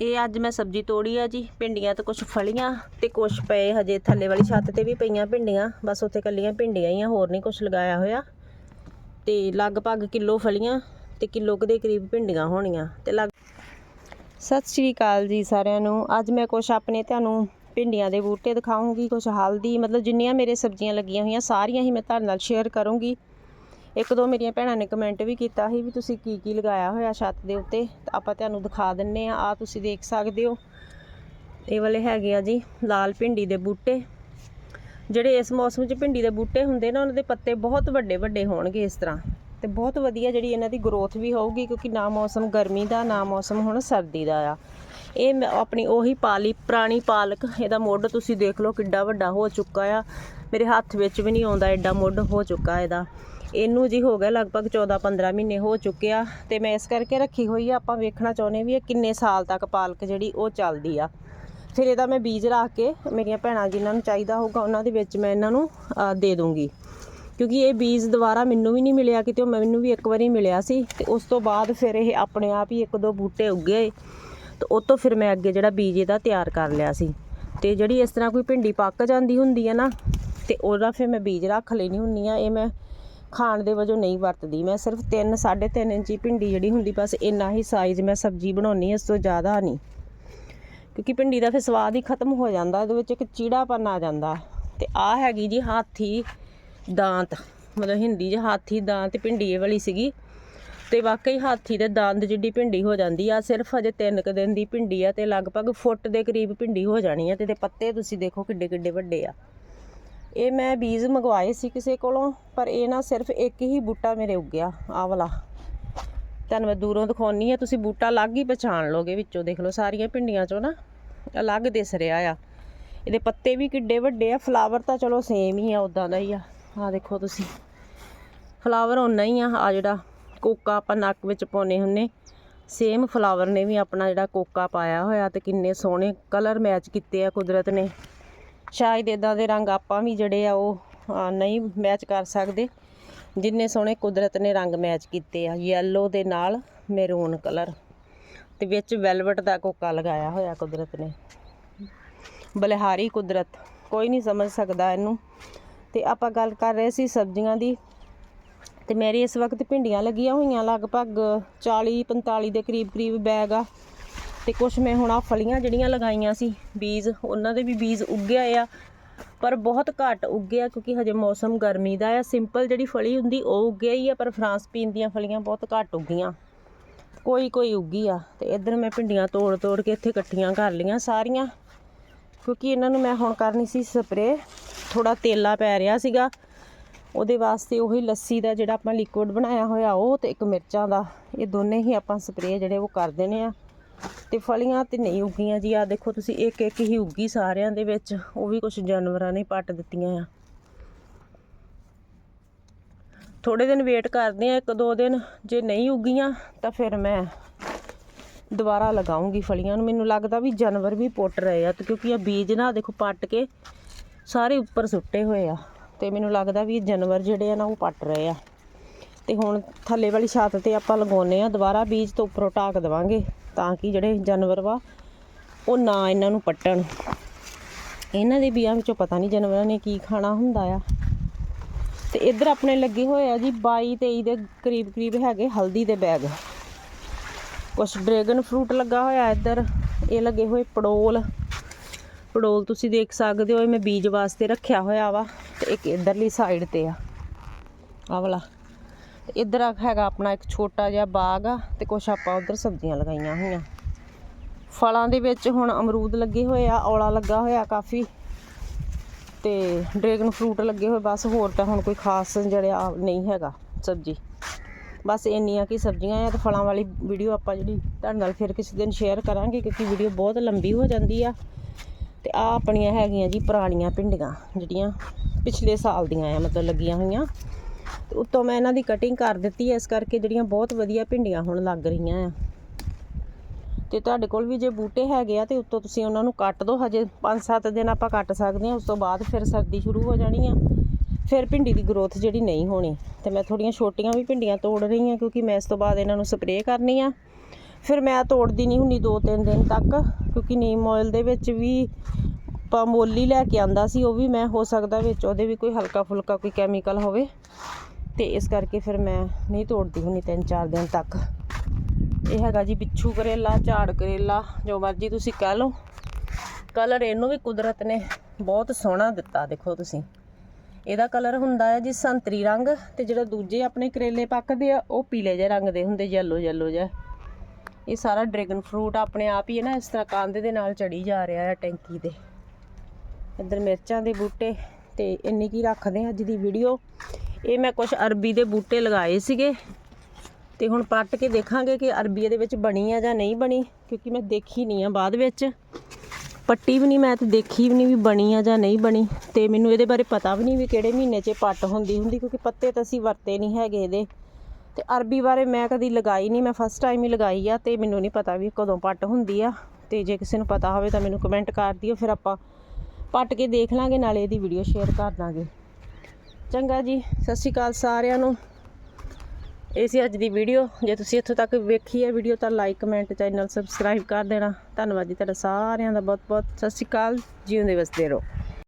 ਇਹ ਅੱਜ ਮੈਂ ਸਬਜ਼ੀ ਤੋੜੀ ਆ ਜੀ, ਭਿੰਡੀਆਂ ਤੇ ਕੁਝ ਫਲੀਆਂ ਤੇ ਕੁਝ ਪਏ ਹਜੇ ਥੱਲੇ ਵਾਲੀ ਛੱਤ ਤੇ ਵੀ ਪਈਆਂ ਭਿੰਡੀਆਂ, ਬਸ ਉੱਥੇ ਕੱਲੀਆਂ ਭਿੰਡੀਆਂ ਹੀ ਆ, ਹੋਰ ਨਹੀਂ ਕੁਝ ਲਗਾਇਆ ਹੋਇਆ। ਤੇ ਲਗਭਗ ਕਿਲੋ ਫਲੀਆਂ ਤੇ ਕਿਲੋ ਕੁ ਦੇ ਕਰੀਬ ਭਿੰਡੀਆਂ ਹੋਣੀਆਂ ਤੇ ਲਗ ਸਤਿ ਸ਼੍ਰੀ ਅਕਾਲ ਜੀ ਸਾਰਿਆਂ ਨੂੰ। ਅੱਜ ਮੈਂ ਕੁਝ ਆਪਣੇ ਤੁਹਾਨੂੰ ਭਿੰਡੀਆਂ ਦੇ ਬੂਟੇ ਦਿਖਾਉਂਗੀ ਕੁਝ ਹਲਦੀ, ਮਤਲਬ ਜਿੰਨੀਆਂ ਮੇਰੇ ਸਬਜ਼ੀਆਂ ਲੱਗੀਆਂ ਹੋਈਆਂ, ਸਾਰੀਆਂ ਹੀ ਮੈਂ ਤੁਹਾਡੇ ਨਾਲ ਸ਼ੇਅਰ ਕਰੂੰਗੀ। ਇੱਕ ਦੋ ਮੇਰੀਆਂ ਭੈਣਾਂ ਨੇ ਕਮੈਂਟ ਵੀ ਕੀਤਾ ਸੀ ਵੀ ਤੁਸੀਂ ਕੀ ਕੀ ਲਗਾਇਆ ਹੋਇਆ ਛੱਤ ਦੇ ਉੱਤੇ। ਤਾਂ ਆਪਾਂ ਤੁਹਾਨੂੰ ਦਿਖਾ ਦਿੰਨੇ ਆ। ਆ ਤੁਸੀਂ ਦੇਖ ਸਕਦੇ ਹੋ। ਇਹ ਵਾਲੇ ਹੈਗੇ ਆ ਜੀ, ਲਾਲ ਭਿੰਡੀ ਦੇ ਬੂਟੇ। ਜਿਹੜੇ ਇਸ ਮੌਸਮ 'ਚ ਭਿੰਡੀ ਦੇ ਬੂਟੇ ਹੁੰਦੇ ਨਾ, ਉਹਨਾਂ ਦੇ ਪੱਤੇ ਬਹੁਤ ਵੱਡੇ ਵੱਡੇ ਹੋਣਗੇ ਇਸ ਤਰ੍ਹਾਂ। ਤੇ ਬਹੁਤ ਵਧੀਆ ਜਿਹੜੀ ਇਹਨਾਂ ਦੀ ਗਰੋਥ ਵੀ ਹੋਊਗੀ, ਕਿਉਂਕਿ ਨਾ ਮੌਸਮ ਗਰਮੀ ਦਾ, ਨਾ ਮੌਸਮ ਹੁਣ ਸਰਦੀ ਦਾ ਆ। ਇਹ ਮੈਂ ਆਪਣੀ ਉਹੀ ਪਾਲੀ, ਪੁਰਾਣੀ ਪਾਲਕ, ਇਹਦਾ ਮੁੱਢ ਤੁਸੀਂ ਦੇਖ ਲਓ ਕਿੱਡਾ ਵੱਡਾ ਹੋ ਚੁੱਕਾ ਆ। ਮੇਰੇ ਹੱਥ ਵਿੱਚ ਵੀ ਨਹੀਂ ਆਉਂਦਾ ਐਡਾ ਮੁੱਢ ਹੋ ਚੁੱਕਾ ਇਹਦਾ। ਇਹਨੂੰ ਜੀ ਹੋ ਗਿਆ ਲਗਭਗ 14-15 ਮਹੀਨੇ ਹੋ ਚੁੱਕੇ ਆ ਤੇ ਮੈਂ ਇਸ ਕਰਕੇ ਰੱਖੀ ਹੋਈ ਆ, ਆਪਾਂ ਵੇਖਣਾ ਚਾਹੁੰਦੇ ਵੀ ਇਹ ਕਿੰਨੇ ਸਾਲ ਤੱਕ ਪਾਲਕ ਜਿਹੜੀ ਉਹ ਚੱਲਦੀ ਆ। ਫਿਰ ਇਹਦਾ ਮੈਂ ਬੀਜ ਰੱਖ ਕੇ ਮੇਰੀਆਂ ਭੈਣਾਂ ਜਿਨ੍ਹਾਂ ਨੂੰ ਚਾਹੀਦਾ ਹੋਊਗਾ ਉਹਨਾਂ ਦੇ ਵਿੱਚ ਮੈਂ ਇਹਨਾਂ ਨੂੰ ਦੇ ਦੂੰਗੀ। ਕਿਉਂਕਿ ਇਹ ਬੀਜ ਦੁਬਾਰਾ ਮੈਨੂੰ ਵੀ ਨਹੀਂ ਮਿਲਿਆ ਕਿਤੇ ਮੈਨੂੰ ਵੀ ਇੱਕ ਵਾਰੀ ਮਿਲਿਆ ਸੀ ਤੇ ਉਸ ਤੋਂ ਬਾਅਦ ਫਿਰ ਇਹ ਆਪਣੇ ਆਪ ਹੀ ਇੱਕ ਦੋ ਬੂਟੇ ਉੱਗੇ ਤੇ ਉਹ ਤੋਂ ਫਿਰ ਮੈਂ ਅੱਗੇ ਜਿਹੜਾ ਬੀਜ ਇਹਦਾ ਤਿਆਰ ਕਰ ਲਿਆ ਸੀ। ਤੇ ਜਿਹੜੀ ਇਸ ਤਰ੍ਹਾਂ ਕੋਈ ਭਿੰਡੀ ਪੱਕ ਜਾਂਦੀ ਹੁੰਦੀ ਹੈ ਨਾ, ਤੇ ਉਹਦਾ ਫਿਰ ਮੈਂ ਬੀਜ ਰੱਖ ਲੈਣੀ ਹੁੰਨੀ ਆ ਇਹ ਮੈਂ ਖਾਣ ਦੇ ਵਜੋਂ ਨਹੀਂ ਵਰਤਦੀ। ਮੈਂ ਸਿਰਫ 3 3.5 ਇੰਚੀ ਭਿੰਡੀ ਜਿਹੜੀ ਹੁੰਦੀ, ਬਸ ਇੰਨਾ ਹੀ ਸਾਈਜ਼ ਮੈਂ ਸਬਜ਼ੀ ਬਣਾਉਣੀ ਇਸ ਤੋਂ ਜ਼ਿਆਦਾ ਨਹੀਂ। ਕਿਉਂਕਿ ਭਿੰਡੀ ਦਾ ਫਿਰ ਸਵਾਦ ਹੀ ਖਤਮ ਹੋ ਜਾਂਦਾ ਇਹਦੇ ਵਿੱਚ ਇੱਕ ਚੀੜਾਪਨ ਆ ਜਾਂਦਾ। ਤੇ ਆ ਹੈਗੀ ਜੀ ਹਾਥੀ ਦਾਂਤ, ਮਤਲਬ ਹਿੰਦੀ 'ਚ ਹਾਥੀ ਦਾਂਤ ਭਿੰਡੀ ਇਹ ਵਾਲੀ ਸੀਗੀ। ਤੇ ਵਾਕਈ ਹਾਥੀ ਦੇ ਦੰਦ ਜਿੱਡੀ ਭਿੰਡੀ ਹੋ ਜਾਂਦੀ ਆ, ਸਿਰਫ ਅਜੇ 3 ਕੁ ਦਿਨ ਦੀ ਭਿੰਡੀ ਆ ਤੇ ਲਗਭਗ ਫੁੱਟ ਦੇ ਕਰੀਬ ਭਿੰਡੀ ਹੋ ਜਾਣੀ ਆ ਤੇ ਇਹਦੇ ਪੱਤੇ ਤੁਸੀਂ ਦੇਖੋ ਕਿੱਡੇ ਕਿੱਡੇ ਵੱਡੇ ਆ। ਇਹ ਮੈਂ ਬੀਜ ਮੰਗਵਾਏ ਸੀ ਕਿਸੇ ਕੋਲੋਂ, ਪਰ ਇਹ ਨਾ ਸਿਰਫ ਇੱਕ ਹੀ ਬੂਟਾ ਮੇਰੇ ਉੱਗਿਆ, ਆਹ ਵਾਲਾ। ਤੁਹਾਨੂੰ ਮੈਂ ਦੂਰੋਂ ਦਿਖਾਉਣੀ ਆ, ਤੁਸੀਂ ਬੂਟਾ ਅਲੱਗ ਹੀ ਪਛਾਣ ਲੋਗੇ ਵਿੱਚੋਂ, ਦੇਖ ਲਓ ਸਾਰੀਆਂ ਭਿੰਡੀਆਂ ਚੋਂ ਨਾ, ਅਲੱਗ ਦਿਸ ਰਿਹਾ ਆ। ਇਹਦੇ ਪੱਤੇ ਵੀ ਕਿੱਡੇ ਵੱਡੇ ਆ, ਫਲਾਵਰ ਤਾਂ ਚਲੋ ਸੇਮ ਹੀ ਆ ਉਦਾਂ ਦਾ ਹੀ ਆ। ਆਹ ਦੇਖੋ ਤੁਸੀਂ, ਫਲਾਵਰ ਓਨਾ ਹੀ ਆ ਆ ਜਿਹੜਾ ਕੋਕਾ ਆਪਾਂ ਨੱਕ ਵਿੱਚ ਪਾਉਨੇ ਹੁੰਨੇ। ਸੇਮ ਫਲਾਵਰ ਨੇ ਵੀ ਆਪਣਾ ਜਿਹੜਾ ਕੋਕਾ ਪਾਇਆ ਹੋਇਆ ਤੇ ਕਿੰਨੇ ਸੋਹਣੇ ਕਲਰ ਮੈਚ ਕੀਤੇ ਆ ਕੁਦਰਤ ਨੇ। ਸ਼ਾਇਦ ਇਦਾਂ ਦੇ ਰੰਗ ਆਪਾਂ ਵੀ ਜਿਹੜੇ ਆ ਉਹ ਨਹੀਂ ਮੈਚ ਕਰ ਸਕਦੇ। ਜਿੰਨੇ ਸੋਹਣੇ ਕੁਦਰਤ ਨੇ ਰੰਗ ਮੈਚ ਕੀਤੇ ਆ। ਯੈਲੋ ਦੇ ਨਾਲ ਮੈਰੂਨ ਕਲਰ ਤੇ ਵਿੱਚ ਵੈਲਵਟ ਦਾ ਕੋਕਾ ਲਗਾਇਆ ਹੋਇਆ ਕੁਦਰਤ ਨੇ। ਬਲਿਹਾਰੀ ਕੁਦਰਤ। ਕੋਈ ਨਹੀਂ ਸਮਝ ਸਕਦਾ ਇਹਨੂੰ। ਤੇ ਆਪਾਂ ਗੱਲ ਕਰ ਰਹੇ ਸੀ ਸਬਜ਼ੀਆਂ ਦੀ। ਤੇ ਮੇਰੀ ਇਸ ਵਕਤ ਭਿੰਡੀਆਂ ਲੱਗੀਆਂ ਹੋਈਆਂ, ਲਗਭਗ 40 45 ਦੇ ਕਰੀਬ ਕਰੀਬ ਬੈਗ ਆ। ਤੇ ਕੁਛ ਮੈਂ ਹੁਣ ਆ ਫਲੀਆਂ ਜਿਹੜੀਆਂ ਲਗਾਈਆਂ ਸੀ, ਬੀਜ, ਉਹਨਾਂ ਦੇ ਵੀ ਬੀਜ ਉੱਗਿਆ ਆ। ਪਰ ਬਹੁਤ ਘੱਟ ਉੱਗਿਆ ਕਿਉਂਕਿ ਹਜੇ ਮੌਸਮ ਗਰਮੀ ਦਾ ਆ। ਸਿੰਪਲ ਜਿਹੜੀ ਫਲੀ ਹੁੰਦੀ, ਉਹ ਉੱਗਿਆ ਹੀ ਆ, ਪਰ ਫਰਾਂਸ ਪੀਨ ਦੀਆਂ ਫਲੀਆਂ ਬਹੁਤ ਘੱਟ ਉੱਗੀਆਂ। ਕੋਈ ਕੋਈ ਉੱਗੀ ਆ। ਤੇ ਇੱਧਰ ਮੈਂ ਭਿੰਡੀਆਂ ਤੋੜ ਤੋੜ ਕੇ ਇੱਥੇ ਇਕੱਠੀਆਂ ਕਰ ਲਈਆਂ ਸਾਰੀਆਂ। ਕਿਉਂਕਿ ਇਹਨਾਂ ਨੂੰ ਮੈਂ ਹੁਣ ਕਰਨੀ ਸੀ ਸਪਰੇ ਥੋੜਾ ਤੇਲਾ ਪੈ ਰਿਹਾ ਸੀਗਾ। ਉਹਦੇ ਵਾਸਤੇ ਉਹੀ ਲੱਸੀ ਦਾ ਜਿਹੜਾ ਆਪਾਂ ਲਿਕੁਇਡ ਬਣਾਇਆ ਹੋਇਆ, ਉਹ ਤੇ ਇੱਕ ਮਿਰਚਾਂ ਦਾ। ਇਹ ਦੋਨੇ ਹੀ ਆਪਾਂ ਸਪਰੇਅ ਜਿਹੜੇ ਉਹ ਕਰ ਦੇਣੇ ਆ। ਤੇ ਫਲੀਆਂ ਤੇ ਨਹੀਂ ਉੱਗੀਆਂ ਜੀ। ਆ ਦੇਖੋ ਤੁਸੀਂ, ਇੱਕ ਇੱਕ ਹੀ ਉੱਗੀ ਸਾਰਿਆਂ ਦੇ ਵਿੱਚ। ਉਹ ਵੀ ਕੁਝ ਜਾਨਵਰਾਂ ਨੇ ਪੱਟ ਦਿੱਤੀਆਂ ਆ। ਥੋੜੇ ਦਿਨ ਵੇਟ ਕਰਦੇ ਆ, ਇੱਕ ਦੋ ਦਿਨ। ਜੇ ਨਹੀਂ ਉੱਗੀਆਂ, ਤਾਂ ਫਿਰ ਮੈਂ ਦੁਬਾਰਾ ਲਗਾਉਂਗੀ ਫਲੀਆਂ ਨੂੰ। ਮੈਨੂੰ ਲੱਗਦਾ ਵੀ ਜਾਨਵਰ ਵੀ ਪੁੱਟ ਰਹੇ ਆ, ਤੇ ਕਿਉਂਕਿ ਇਹ ਬੀਜ ਨਾ ਦੇਖੋ ਪੱਟ ਕੇ ਸਾਰੇ ਉੱਪਰ ਸੁੱਟੇ ਹੋਏ ਆ। ਤੇ ਮੈਨੂੰ ਲੱਗਦਾ ਵੀ ਇਹ ਜਾਨਵਰ ਜਿਹੜੇ ਆ ਨਾ ਉਹ ਪੱਟ ਰਹੇ ਆ। ਤੇ ਹੁਣ ਥੱਲੇ ਵਾਲੀ ਛੱਤ ਤੇ ਆਪਾਂ ਲਗਾਉਨੇ ਆ, ਦੁਬਾਰਾ ਬੀਜ ਤੋਂ ਉੱਪਰੋਂ ਢਾਕ ਦੇਵਾਂਗੇ ਤਾਂ ਕਿ ਜਿਹੜੇ ਜਾਨਵਰ ਵਾ ਉਹ ਨਾ ਇਹਨਾਂ ਨੂੰ ਪੱਟਣ। ਇਹਨਾਂ ਦੇ ਬੀਆਂ ਵਿੱਚੋਂ ਪਤਾ ਨਹੀਂ ਜਾਨਵਰਾਂ ਨੇ ਕੀ ਖਾਣਾ ਹੁੰਦਾ ਆ। ਤੇ ਇੱਧਰ ਆਪਣੇ ਲੱਗੇ ਹੋਏ ਆ ਜੀ 22 23 ਦੇ ਕਰੀਬ ਕਰੀਬ ਹੈਗੇ ਹਲਦੀ ਦੇ ਬੈਗ। ਕੁਛ ਡਰੈਗਨ ਫਰੂਟ ਲੱਗਾ ਹੋਇਆ ਇੱਧਰ, ਇਹ ਲੱਗੇ ਹੋਏ ਪੜੋਲ। ਪੜੋਲ ਤੁਸੀਂ ਦੇਖ ਸਕਦੇ ਹੋ, ਇਹ ਮੈਂ ਬੀਜ ਵਾਸਤੇ ਰੱਖਿਆ ਹੋਇਆ ਵਾ। ਤੇ ਇੱਕ ਇਧਰਲੀ ਸਾਈਡ ਤੇ ਆ। ਆਹ ਵਾਲਾ। ਤੇ ਇੱਧਰ ਆ ਹੈਗਾ ਆਪਣਾ ਇੱਕ ਛੋਟਾ ਜਿਹਾ ਬਾਗ ਆ ਤੇ ਕੁਛ ਆਪਾਂ ਉਧਰ ਸਬਜ਼ੀਆਂ ਲਗਾਈਆਂ ਹੋਈਆਂ। ਫਲਾਂ ਦੇ ਵਿੱਚ ਹੁਣ ਅਮਰੂਦ ਲੱਗੇ ਹੋਏ ਆ, ਔਲਾ ਲੱਗਾ ਹੋਇਆ ਕਾਫੀ। ਤੇ ਡਰੈਗਨ ਫਰੂਟ ਲੱਗੇ ਹੋਏ, ਬਸ ਹੋਰ ਤਾਂ ਹੁਣ ਕੋਈ ਖਾਸ ਜਿਹੜਾ ਨਹੀਂ ਹੈਗਾ ਸਬਜ਼ੀ। ਬਸ ਇੰਨੀਆਂ ਕੀ ਸਬਜ਼ੀਆਂ ਆ ਤੇ ਫਲਾਂ ਵਾਲੀ ਵੀਡੀਓ ਆਪਾਂ ਜਿਹੜੀ ਤੁਹਾਡੇ ਨਾਲ ਫਿਰ ਕਿਸੇ ਦਿਨ ਸ਼ੇਅਰ ਕਰਾਂਗੇ ਕਿਉਂਕਿ ਵੀਡੀਓ ਬਹੁਤ ਲੰਬੀ ਹੋ ਜਾਂਦੀ ਆ। ਤੇ ਆ ਆਪਣੀਆਂ ਹੈਗੀਆਂ ਜੀ ਪੁਰਾਣੀਆਂ ਭਿੰਡੀਆਂ ਜਿਹੜੀਆਂ ਪਿਛਲੇ ਸਾਲ ਦੀਆਂ ਆ, ਮਤਲਬ ਲੱਗੀਆਂ ਹੋਈਆਂ। ਤੇ ਉੱਤੋਂ ਮੈਂ ਇਹਨਾਂ ਦੀ ਕਟਿੰਗ ਕਰ ਦਿੱਤੀ ਐ ਇਸ ਕਰਕੇ ਜਿਹੜੀਆਂ ਬਹੁਤ ਵਧੀਆ ਭਿੰਡੀਆਂ ਹੁਣ ਲੱਗ ਰਹੀਆਂ ਆ। ਤੇ ਤੁਹਾਡੇ ਕੋਲ ਵੀ ਜੇ ਬੂਟੇ ਹੈਗੇ ਆ, ਤੇ ਉੱਤੋਂ ਤੁਸੀਂ ਉਹਨਾਂ ਨੂੰ ਕੱਟ ਦਿਓ ਹਜੇ 5-7 ਦਿਨ ਆਪਾਂ ਕੱਟ ਸਕਦੇ ਹਾਂ ਉਸ ਤੋਂ ਬਾਅਦ ਫਿਰ ਸਰਦੀ ਸ਼ੁਰੂ ਹੋ ਜਾਣੀ ਆ। ਫਿਰ ਭਿੰਡੀ ਦੀ ਗਰੋਥ ਜਿਹੜੀ ਨਹੀਂ ਹੋਣੀ। ਤੇ ਮੈਂ ਥੋੜੀਆਂ ਛੋਟੀਆਂ ਵੀ ਭਿੰਡੀਆਂ ਤੋੜ ਰਹੀ ਹਾਂ ਕਿਉਂਕਿ ਮੈਂ ਇਸ ਤੋਂ ਬਾਅਦ ਇਹਨਾਂ ਨੂੰ ਸਪਰੇਅ ਕਰਨੀ ਆ। ਫਿਰ ਮੈਂ ਤੋੜਦੀ ਨਹੀਂ ਹੁੰਦੀ ਦੋ ਤਿੰਨ ਦਿਨ ਤੱਕ, ਕਿਉਂਕਿ ਨੀਮ ਆਇਲ ਦੇ ਵਿੱਚ ਵੀ ਪਾਮੋਲੀ ਲੈ ਕੇ ਆਂਦਾ ਸੀ, ਉਹ ਵੀ ਮੈਂ ਹੋ ਸਕਦਾ ਵਿੱਚ ਉਹਦੇ ਵੀ ਕੋਈ ਹਲਕਾ ਫੁਲਕਾ ਕੋਈ ਕੈਮੀਕਲ ਹੋਵੇ। ਤੇ ਇਸ ਕਰਕੇ ਫਿਰ ਮੈਂ ਨਹੀਂ ਤੋੜਦੀ ਹੁੰਦੀ ਤਿੰਨ ਚਾਰ ਦਿਨ ਤੱਕ। ਇਹ ਹੈਗਾ ਜੀ ਬਿੱਛੂ ਕਰੇਲਾ, ਝਾੜ ਕਰੇਲਾ, ਜੋ ਮਰਜ਼ੀ ਤੁਸੀਂ ਕਹਿ ਲਓ। ਕਲਰ ਇਹਨੂੰ ਵੀ ਕੁਦਰਤ ਨੇ ਬਹੁਤ ਸੋਹਣਾ ਦਿੱਤਾ, ਦੇਖੋ ਤੁਸੀਂ। ਇਹਦਾ ਕਲਰ ਹੁੰਦਾ ਹੈ ਜੀ ਸੰਤਰੀ ਰੰਗ ਤੇ ਜਿਹੜਾ ਦੂਜੇ ਆਪਣੇ ਕਰੇਲੇ ਪੱਕਦੇ ਆ, ਉਹ ਪੀਲੇ ਜਿਹੇ ਰੰਗ ਦੇ ਹੁੰਦੇ ਯੈਲੋ ਯੈਲੋ ਜਿਹਾ। ਇਹ ਸਾਰਾ ਡਰੈਗਨ ਫਰੂਟ ਆਪਣੇ ਆਪ ਹੀ ਹੈ ਨਾ, ਇਸ ਤਰ੍ਹਾਂ ਕੰਧ ਦੇ ਨਾਲ ਚੜੀ ਜਾ ਰਿਹਾ ਹੈ ਟੈਂਕੀ ਤੇ ਇੱਧਰ ਮਿਰਚਾਂ ਦੇ ਬੂਟੇ ਤੇ ਇੰਨੀ ਕੀ ਰੱਖਦੇ ਅੱਜ ਦੀ ਵੀਡੀਓ ਇਹ ਮੈਂ ਕੁਝ ਅਰਬੀ ਦੇ ਬੂਟੇ ਲਗਾਏ ਸੀਗੇ। ਤੇ ਹੁਣ ਪੱਟ ਕੇ ਦੇਖਾਂਗੇ ਕਿ ਅਰਬੀ ਇਹਦੇ ਵਿੱਚ ਬਣੀ ਆ ਜਾਂ ਨਹੀਂ ਬਣੀ, ਕਿਉਂਕਿ ਮੈਂ ਦੇਖੀ ਨਹੀਂ ਆ ਬਾਅਦ ਵਿੱਚ। ਪੱਟੀ ਵੀ ਨਹੀਂ, ਮੈਂ ਤੇ ਦੇਖੀ ਵੀ ਨਹੀਂ ਵੀ ਬਣੀ ਆ ਜਾਂ ਨਹੀਂ ਬਣੀ। ਤੇ ਮੈਨੂੰ ਇਹਦੇ ਬਾਰੇ ਪਤਾ ਵੀ ਨਹੀਂ ਵੀ ਕਿਹੜੇ ਮਹੀਨੇ 'ਚ ਇਹ ਪੱਟ ਹੁੰਦੀ ਹੁੰਦੀ, ਕਿਉਂਕਿ ਪੱਤੇ ਤਾਂ ਅਸੀਂ ਵਰਤੇ ਨਹੀਂ ਹੈਗੇ ਇਹਦੇ। ਤੇ ਅਰਬੀ ਬਾਰੇ ਮੈਂ ਕਦੀ ਲਗਾਈ ਨਹੀਂ, ਮੈਂ ਫਸਟ ਟਾਈਮ ਹੀ ਲਗਾਈ ਆ ਤੇ ਮੈਨੂੰ ਨਹੀਂ ਪਤਾ ਵੀ ਕਦੋਂ ਪੱਟ ਹੁੰਦੀ ਆ। ਤੇ ਜੇ ਕਿਸੇ ਨੂੰ ਪਤਾ ਹੋਵੇ ਤਾਂ ਮੈਨੂੰ ਕਮੈਂਟ ਕਰ ਦਿਓ, ਫਿਰ ਆਪਾਂ ਪੱਟ ਕੇ ਦੇਖ ਲਾਂਗੇ, ਨਾਲੇ ਇਹਦੀ ਵੀਡੀਓ ਸ਼ੇਅਰ ਕਰ ਦਾਂਗੇ। ਚੰਗਾ ਜੀ, ਸਤਿ ਸ਼੍ਰੀ ਅਕਾਲ ਸਾਰਿਆਂ ਨੂੰ। ਇਹ ਸੀ ਅੱਜ ਦੀ ਵੀਡੀਓ ਜੇ ਤੁਸੀਂ ਇੱਥੋਂ ਤੱਕ ਵੇਖੀ ਹੈ ਵੀਡੀਓ ਤਾਂ ਲਾਈਕ ਕਮੈਂਟ ਚੈਨਲ ਸਬਸਕ੍ਰਾਈਬ ਕਰ ਦੇਣਾ। ਧੰਨਵਾਦ ਜੀ ਤੁਹਾਡਾ ਸਾਰਿਆਂ ਦਾ ਬਹੁਤ ਬਹੁਤ ਸਤਿ ਸ਼੍ਰੀ ਅਕਾਲ, ਜਿਉਂਦੇ ਵਸਦੇ ਰਹੋ।